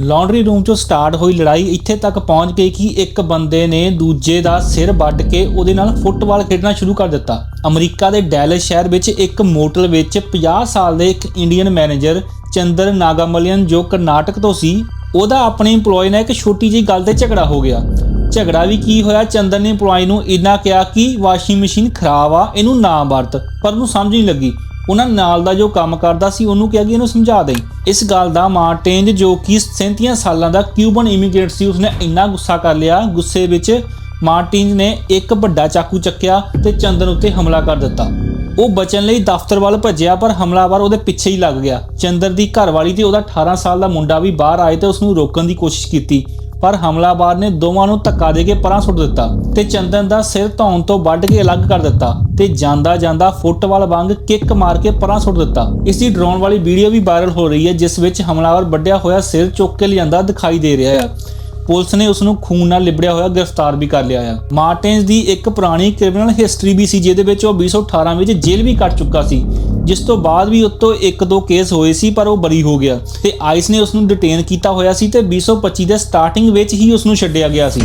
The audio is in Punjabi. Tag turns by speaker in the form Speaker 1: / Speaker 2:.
Speaker 1: ਲਾਂਡਰੀ ਰੂਮ 'ਚੋਂ ਸਟਾਰਟ ਹੋਈ ਲੜਾਈ, ਇੱਥੇ ਤੱਕ ਪਹੁੰਚ ਗਈ ਕਿ ਇੱਕ ਬੰਦੇ ਨੇ ਦੂਜੇ ਦਾ ਸਿਰ ਵੱਢ ਕੇ ਉਹਦੇ ਨਾਲ ਫੁੱਟਬਾਲ ਖੇਡਣਾ ਸ਼ੁਰੂ ਕਰ ਦਿੱਤਾ। ਅਮਰੀਕਾ ਦੇ ਡੈਲਸ ਸ਼ਹਿਰ ਵਿੱਚ ਇੱਕ ਮੋਟਲ ਵਿੱਚ 50 ਸਾਲ ਦੇ ਇੱਕ ਇੰਡੀਅਨ ਮੈਨੇਜਰ ਚੰਦਰ ਨਾਗਾਮਲਿਅਨ, ਜੋ ਕਰਨਾਟਕ ਤੋਂ ਸੀ, ਉਹਦਾ ਆਪਣੇ EMPLOYE ਨਾਲ ਇੱਕ ਛੋਟੀ ਜਿਹੀ ਗੱਲ ਤੇ ਝਗੜਾ ਹੋ ਗਿਆ। ਝਗੜਾ ਵੀ ਕੀ ਹੋਇਆ? ਚੰਦਰ ਨੇ EMPLOYE ਨੂੰ ਇੰਨਾ ਕਿਹਾ ਕਿ ਵਾਸ਼ਿੰਗ ਮਸ਼ੀਨ ਖਰਾਬ ਆ, ਇਹਨੂੰ ਨਾ ਵਰਤ, ਪਰ ਉਹਨੂੰ ਸਮਝ ਨਹੀਂ ਲੱਗੀ। ਉਹਨਾਂ ਨਾਲ ਦਾ ਜੋ ਕੰਮ ਕਰਦਾ ਸੀ, ਉਹਨੂੰ ਕਿਹਾ ਕਿ ਇਹਨੂੰ ਸਮਝਾ ਦੇਈ। ਇਸ ਗੱਲ ਦਾ ਮਾਰਟੇਂਜ ਜੋ ਕਿ 37 ਸਾਲਾਂ ਦਾ ਕਿਊਬਨ ਇਮੀਗ੍ਰੇਟ ਸੀ, ਉਸਨੇ ਇੰਨਾ ਗੁੱਸਾ ਕਰ ਲਿਆ, ਗੁੱਸੇ ਵਿੱਚ ਮਾਰਟਿਨਜ਼ ਨੇ ਇੱਕ ਵੱਡਾ ਚਾਕੂ ਚੱਕਿਆ ਤੇ ਚੰਦਨ ਉੱਤੇ ਹਮਲਾ ਕਰ ਦਿੱਤਾ। ਉਹ ਬਚਣ ਲਈ ਦਫ਼ਤਰ ਵੱਲ ਭੱਜਿਆ, ਪਰ ਹਮਲਾਵਰ ਉਹਦੇ ਪਿੱਛੇ ਹੀ ਲੱਗ ਗਿਆ। ਚੰਦਰ ਦੀ ਘਰਵਾਲੀ ਤੇ ਉਹਦਾ 18 ਸਾਲ ਦਾ ਮੁੰਡਾ ਵੀ ਬਾਹਰ ਆਏ ਤੇ ਉਸ ਨੂੰ ਰੋਕਣ ਦੀ ਕੋਸ਼ਿਸ਼ ਕੀਤੀ। ਪਰ ਹਮਲਾਵਰ ਨੇ ਦੋਵਾਂ ਨੂੰ ਧੱਕਾ ਦੇ ਕੇ ਪਰਾਂ ਸੁੱਟ ਦਿੱਤਾ ਤੇ ਚੰਦਨ ਦਾ ਸਿਰ ਧੌਣ ਤੋਂ ਵੱਢ ਕੇ ਅਲੱਗ ਕਰ ਦਿੱਤਾ ਤੇ ਜਾਂਦਾ ਜਾਂਦਾ ਫੁੱਟਬਾਲ ਵਾਂਗ ਕਿੱਕ ਮਾਰ ਕੇ ਪਰਾਂ ਸੁੱਟ ਦਿੱਤਾ। ਇਸ ਦੀ ਡਰਾਉਣ ਵਾਲੀ ਵੀਡੀਓ ਵੀ ਵਾਇਰਲ ਹੋ ਰਹੀ ਹੈ, ਜਿਸ ਵਿੱਚ ਹਮਲਾਵਰ ਵੱਢਿਆ ਹੋਇਆ ਸਿਰ ਚੁੱਕ ਕੇ ਲਿਆਂਦਾ ਦਿਖਾਈ ਦੇ ਰਿਹਾ ਹੈ। ਪੁਲਿਸ ਨੇ ਉਸ ਨੂੰ ਖੂਨ ਨਾਲ ਲਿਬੜਿਆ ਹੋਇਆ ਗ੍ਰਿਫਤਾਰ ਵੀ ਕਰ ਲਿਆ ਹੈ ਮਾਰਟਿਨਸ ਦੀ ਇੱਕ ਪੁਰਾਣੀ ਕ੍ਰਿਮੀਨਲ ਹਿਸਟਰੀ ਵੀ ਸੀ, ਜਿਹਦੇ ਵਿੱਚ ਉਹ 2018 ਵਿੱਚ ਜੇਲ੍ਹ ਵੀ ਕੱਟ ਚੁੱਕਾ ਸੀ, ਜਿਸ ਤੋਂ ਬਾਅਦ ਵੀ ਉੱਤੋਂ ਇੱਕ ਦੋ ਕੇਸ ਹੋਏ ਸੀ, ਪਰ ਉਹ ਬਰੀ ਹੋ ਗਿਆ। ਤੇ ਆਈਸ ਨੇ ਉਸ ਨੂੰ ਡਿਟੇਨ ਕੀਤਾ ਹੋਇਆ ਸੀ ਤੇ 2025 ਦੇ ਸਟਾਰਟਿੰਗ ਵਿੱਚ ਹੀ ਉਸ ਨੂੰ ਛੱਡਿਆ ਗਿਆ ਸੀ।